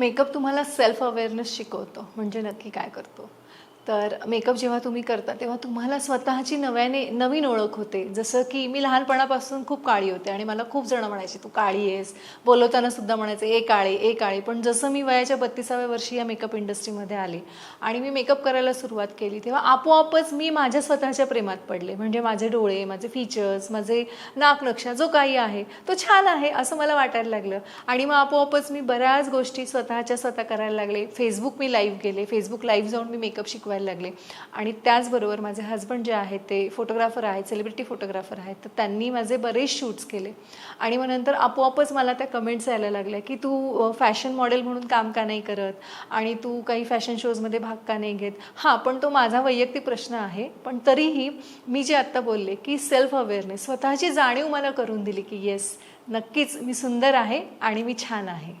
Makeup तुम्हाला self awareness शिकवतो. म्हणजे नक्की काय करतो? तर मेकअप जेव्हा तुम्ही करता तेव्हा तुम्हाला स्वतःची नव्याने नवीन ओळख होते. जसं की मी लहानपणापासून खूप काळी होते आणि मला खूप जणं म्हणायचे तू काळी आहेस. बोलवताना सुद्धा म्हणायचे ए काळे ए काळे. पण जसं मी वयाच्या बत्तीसाव्या वर्षी या मेकअप इंडस्ट्रीमध्ये आले आणि मी मेकअप करायला सुरुवात केली तेव्हा आपोआपच मी माझ्या स्वतःच्या प्रेमात पडले. म्हणजे माझे डोळे माझे फीचर्स माझे नाकनक्षा जो काही आहे तो छान आहे असं मला वाटायला लागलं. आणि मग आपोआपच मी बऱ्याच गोष्टी स्वतःच्या स्वतः करायला लागले. फेसबुक मी लाईव्ह गेले फेसबुक लाईव्ह जाऊन मी मेकअप शिकवायला लागले. आणि त्याचबरोबर माझे हजबंड जे आहेत ते फोटोग्राफर आहेत सेलिब्रिटी फोटोग्राफर आहेत तर त्यांनी माझे बरेच शूट्स केले. आणि मग नंतर आपोआपच मला त्या कमेंट्स यायला लागल्या की तू फॅशन मॉडेल म्हणून काम का नाही करत? आणि तू काही फॅशन शोजमध्ये भाग का नाही घेत? हां पण तो माझा वैयक्तिक प्रश्न आहे पण तरीही मी जे आत्ता बोलले की सेल्फ अवेअरनेस स्वतःची जाणीव मला करून दिली की येस नक्कीच मी सुंदर आहे आणि मी छान आहे.